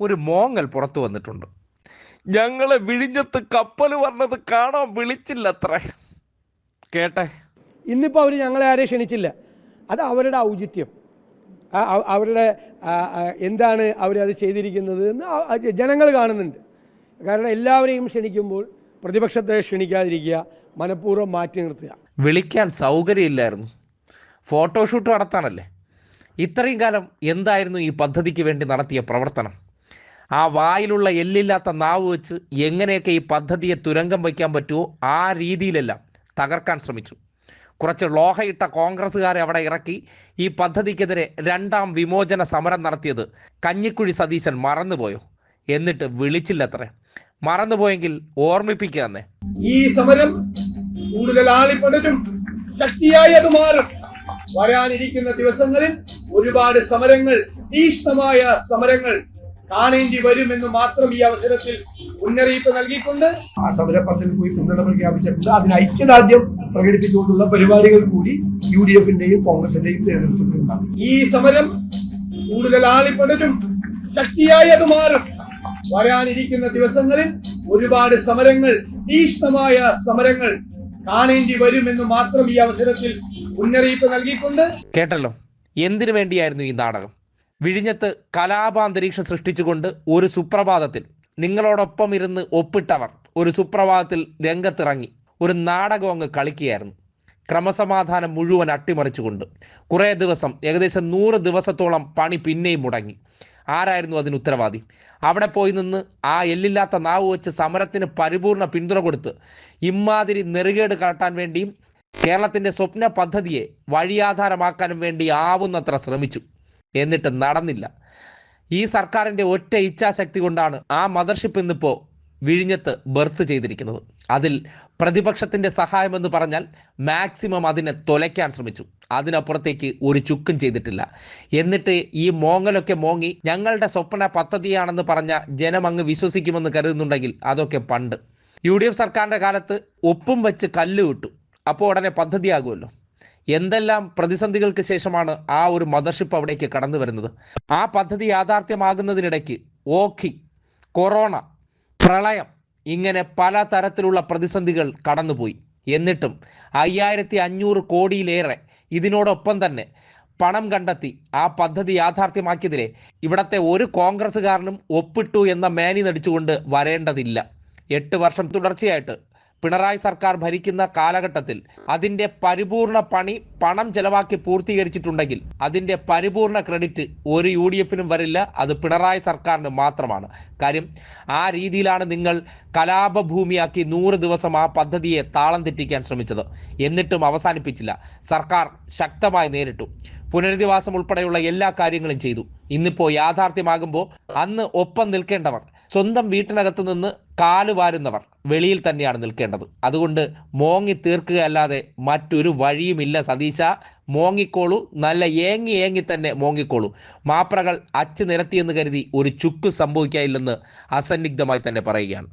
ഒരു മോങ്ങൽ പുറത്തു വന്നിട്ടുണ്ട്. ഞങ്ങളെ വിഴിഞ്ഞത്ത് കപ്പൽ വന്നത് കാണാൻ വിളിച്ചില്ല വിളിച്ചില്ലത്രേ. കേട്ടെ? ഇന്നിപ്പോൾ അവർ ഞങ്ങളെ ആരെയും ക്ഷണിച്ചില്ല. അത് അവരുടെ ഔചിത്യം. അവരുടെ എന്താണ് അവരത് ചെയ്തിരിക്കുന്നത് എന്ന് ജനങ്ങൾ കാണുന്നുണ്ട്. കാരണം എല്ലാവരെയും ക്ഷണിക്കുമ്പോൾ പ്രതിപക്ഷത്തെ ക്ഷണിക്കാതിരിക്കുക മനഃപൂർവം മാറ്റി നിർത്തുക. വിളിക്കാൻ സൗകര്യമില്ലായിരുന്നു. ഫോട്ടോഷൂട്ട് നടത്താനല്ലേ? ഇത്രയും കാലം എന്തായിരുന്നു ഈ പദ്ധതിക്ക് വേണ്ടി നടത്തിയ പ്രവർത്തനം? ആ വായിലുള്ള എല്ലില്ലാത്ത നാവ് വെച്ച് എങ്ങനെയൊക്കെ ഈ പദ്ധതിയെ തുരങ്കം വയ്ക്കാൻ പറ്റുമോ ആ രീതിയിലെല്ലാം തകർക്കാൻ ശ്രമിച്ചു. കുറച്ച് ലോഹയിട്ട കോൺഗ്രസ്സുകാരെ അവിടെ ഇറക്കി ഈ പദ്ധതിക്കെതിരെ രണ്ടാം വിമോചന സമരം നടത്തിയത് കഞ്ഞിക്കുഴി സതീശൻ മറന്നുപോയോ? എന്നിട്ട് വിളിച്ചില്ലത്രേ. മറന്നുപോയെങ്കിൽ ഓർമ്മിപ്പിക്കുക തന്നെ ഈ സമരം കൂടുതൽ ശക്തിയായി അത് മാറും വരാനിരിക്കുന്ന ദിവസങ്ങളിൽ ഒരുപാട് സമരങ്ങൾ തീക്ഷ്ണമായ സമരങ്ങൾ കാണേണ്ടി വരുമെന്ന് മാത്രം ഈ അവസരത്തിൽ മുന്നറിയിപ്പ് നൽകിക്കൊണ്ട് ആ സമരപത്തിൽ പോയി പിന്തുണ പ്രഖ്യാപിച്ചിട്ടുണ്ട്. അതിന് ഐക്യദാർഢ്യം പ്രകടിപ്പിച്ചുകൊണ്ടുള്ള പരിപാടികൾ കൂടി യു ഡി എഫിന്റെയും കോൺഗ്രസിന്റെയും നേതൃത്വത്തിലുണ്ടാകും ഈ സമരം കൂടുതൽ ആളിപ്പടരും. ശക്തിയായി അത് മാറും വരാനിരിക്കുന്ന ദിവസങ്ങളിൽ ഒരുപാട് സമരങ്ങൾ തീക്ഷ്ണമായ സമരങ്ങൾ കാണേണ്ടി വരുമെന്ന് മാത്രം ഈ അവസരത്തിൽ മുന്നറിയിപ്പ് നൽകിക്കൊണ്ട് കേട്ടല്ലോ. എന്തിനു വേണ്ടിയായിരുന്നു ഈ നാടകം? വിഴിഞ്ഞത്ത് കലാപാന്തരീക്ഷം സൃഷ്ടിച്ചുകൊണ്ട് ഒരു സുപ്രഭാതത്തിൽ നിങ്ങളോടൊപ്പം ഇരുന്ന് ഒപ്പിട്ടവർ ഒരു സുപ്രഭാതത്തിൽ രംഗത്തിറങ്ങി ഒരു നാടകം അങ്ങ് കളിക്കുകയായിരുന്നു. ക്രമസമാധാനം മുഴുവൻ അട്ടിമറിച്ചുകൊണ്ട് കുറേ ദിവസം ഏകദേശം നൂറ് ദിവസത്തോളം പണി പിന്നെയും മുടങ്ങി. ആരായിരുന്നു അതിന് ഉത്തരവാദി? അവിടെ പോയി നിന്ന് ആ എല്ലില്ലാത്ത നാവ് വെച്ച് സമരത്തിന് പരിപൂർണ പിന്തുണ കൊടുത്ത് ഇമ്മാതിരി നെറുകേട് കാട്ടാൻ വേണ്ടിയും കേരളത്തിന്റെ സ്വപ്ന പദ്ധതിയെ വഴിയാധാരമാക്കാനും വേണ്ടി ആവുന്നത്ര ശ്രമിച്ചു. എന്നിട്ട് നടന്നില്ല. ഈ സർക്കാരിന്റെ ഒറ്റ ഇച്ഛാശക്തി കൊണ്ടാണ് ആ മദർഷിപ്പ് ഇന്നിപ്പോൾ വിഴിഞ്ഞത്ത് ബർത്ത് ചെയ്തിരിക്കുന്നത്. അതിൽ പ്രതിപക്ഷത്തിന്റെ സഹായമെന്ന് പറഞ്ഞാൽ മാക്സിമം അതിനെ തൊലയ്ക്കാൻ ശ്രമിച്ചു. അതിനപ്പുറത്തേക്ക് ഒരു ചുക്കും ചെയ്തിട്ടില്ല. എന്നിട്ട് ഈ മോങ്ങലൊക്കെ മോങ്ങി ഞങ്ങളുടെ സ്വപ്ന പദ്ധതിയാണെന്ന് പറഞ്ഞ ജനം അങ്ങ് വിശ്വസിക്കുമെന്ന് കരുതുന്നുണ്ടെങ്കിൽ അതൊക്കെ പണ്ട്. യു ഡി എഫ് സർക്കാരിന്റെ കാലത്ത് ഒപ്പും വെച്ച് കല്ല് വിട്ടു. അപ്പോൾ ഉടനെ പദ്ധതിയാകുമല്ലോ. എന്തെല്ലാം പ്രതിസന്ധികൾക്ക് ശേഷമാണ് ആ ഒരു മദർഷിപ്പ് അവിടേക്ക് കടന്നു വരുന്നത്? ആ പദ്ധതി യാഥാർത്ഥ്യമാകുന്നതിനിടയ്ക്ക് ഓഖി കൊറോണ പ്രളയം ഇങ്ങനെ പല തരത്തിലുള്ള പ്രതിസന്ധികൾ കടന്നുപോയി. എന്നിട്ടും അയ്യായിരത്തി അഞ്ഞൂറ് കോടിയിലേറെ ഇതിനോടൊപ്പം തന്നെ പണം കണ്ടെത്തി ആ പദ്ധതി യാഥാർത്ഥ്യമാക്കിയതിലെ ഇവിടത്തെ ഒരു കോൺഗ്രസ്സുകാരനും ഒപ്പിട്ടു എന്ന മേനി നടിച്ചുകൊണ്ട് വരേണ്ടതില്ല. എട്ട് വർഷം തുടർച്ചയായിട്ട് പിണറായി സർക്കാർ ഭരിക്കുന്ന കാലഘട്ടത്തിൽ അതിന്റെ പരിപൂർണ പണി പണം ചെലവാക്കി പൂർത്തീകരിച്ചിട്ടുണ്ടെങ്കിൽ അതിന്റെ പരിപൂർണ ക്രെഡിറ്റ് ഒരു യു ഡി എഫിനും വരില്ല അത് പിണറായി സർക്കാരിന് മാത്രമാണ്. കാര്യം ആ രീതിയിലാണ് നിങ്ങൾ കലാപഭൂമിയാക്കി നൂറ് ദിവസം ആ പദ്ധതിയെ താളം തെറ്റിക്കാൻ ശ്രമിച്ചത്. എന്നിട്ടും അവസാനിപ്പിച്ചില്ല. സർക്കാർ ശക്തമായി നേരിട്ടു. പുനരധിവാസം ഉൾപ്പെടെയുള്ള എല്ലാ കാര്യങ്ങളും ചെയ്തു. ഇന്നിപ്പോ യാഥാർത്ഥ്യമാകുമ്പോൾ അന്ന് ഒപ്പം നിൽക്കേണ്ടവർ സ്വന്തം വീട്ടിനകത്ത് നിന്ന് കാൽ വാരുന്നവർ വെളിയിൽ തന്നെയാണ് നിൽക്കേണ്ടത്. അതുകൊണ്ട് മോങ്ങി തീർക്കുകയല്ലാതെ മറ്റൊരു വഴിയുമില്ല സതീശ. മോങ്ങിക്കോളൂ നല്ല ഏങ്ങി ഏങ്ങി തന്നെ മോങ്ങിക്കോളൂ. മാപ്രകൾ അച്ചു നിരത്തിയെന്ന് കരുതി ഒരു ചുക്ക് സംഭവിക്കാനില്ലെന്ന് അസന്നിഗ്ധമായി തന്നെ പറയുകയാണ്.